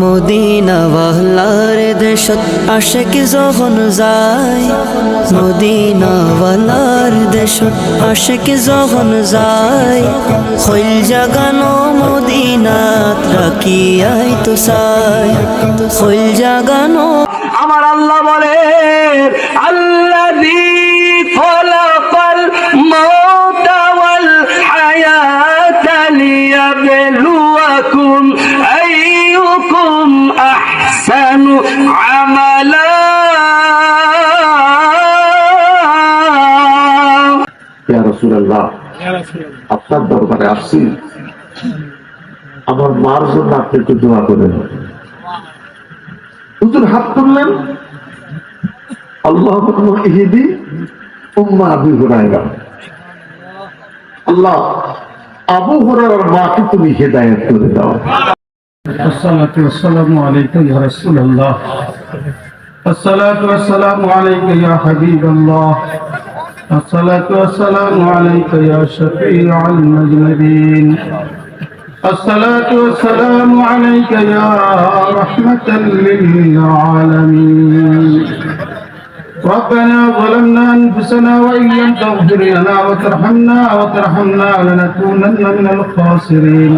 Medina ওয়ালার দেশত আশেক যখন যায়। মদিনা ওয়ালার দেশত আশেক যখন যায়। হইল জাগানো মদিনাত রাখিয়াই তো চাই। হইল জাগানো আমার আল্লাহ বলে আল্লাযী আহসানু আমালা ইয়া রাসূলুল্লাহ আপনার দরবারে আসছি। আমার মার জন্য আপনি একটু দোয়া করেন হুজুর হাত তুললেন। আল্লাহ ইহিদি উম্মা আবু হুরায়রা। আল্লাহ আবু হুরায়রার মাকে তুমি হেদায়েত করে দাও। الصلاة والسلام عليك يا رسول الله. الصلاة والسلام عليك يا حبيب الله. الصلاة والسلام عليك يا شفيع المذنبين الصلاة والسلام عليك يا رحمة للعالمين. ربنا ظلمنا أنفسنا وإن لم تغفر لنا وترحمنا وترحمنا لنكونن من الخاسرين.